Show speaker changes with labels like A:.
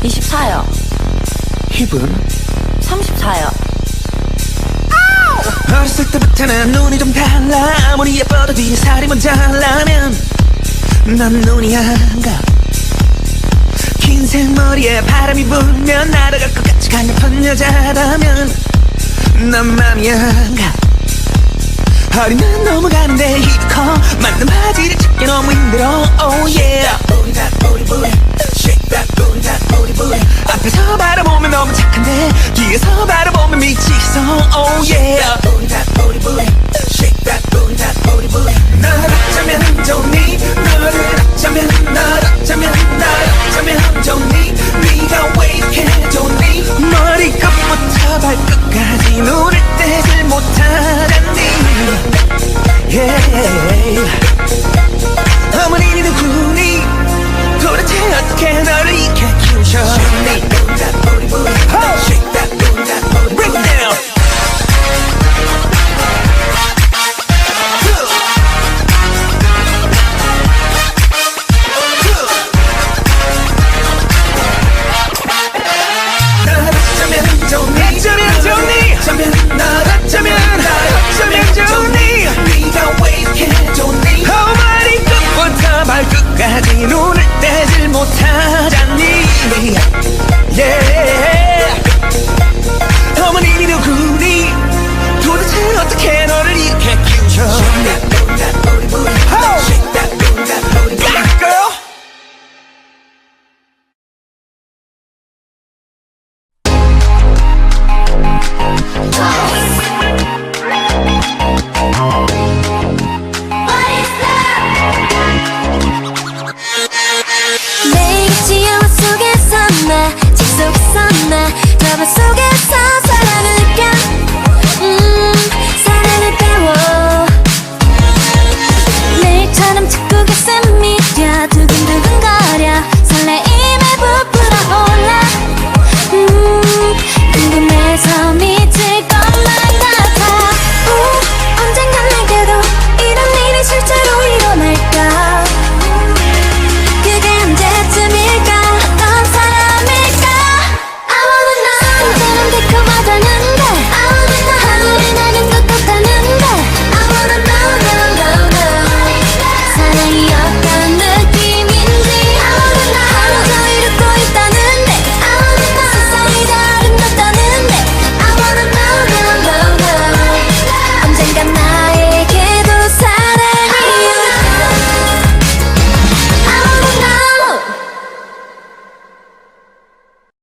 A: 34요.
B: 힙은?
A: 34요.
B: 어렸을 때부터는 눈이 좀 달라. 아무리 예뻐도 뒤에 살이 하려면 난 눈이 안가. 긴 생머리에 바람이 불면 날아갈 것 같이 강력한 여자라면 난 맘이 안가. 허리는 넘어가는데 힙커. 맞는 바지를 찾기 너무 힘들어. Oh yeah. that booty booty shake 끝까지 눈을 떼질 못하다니 yeah.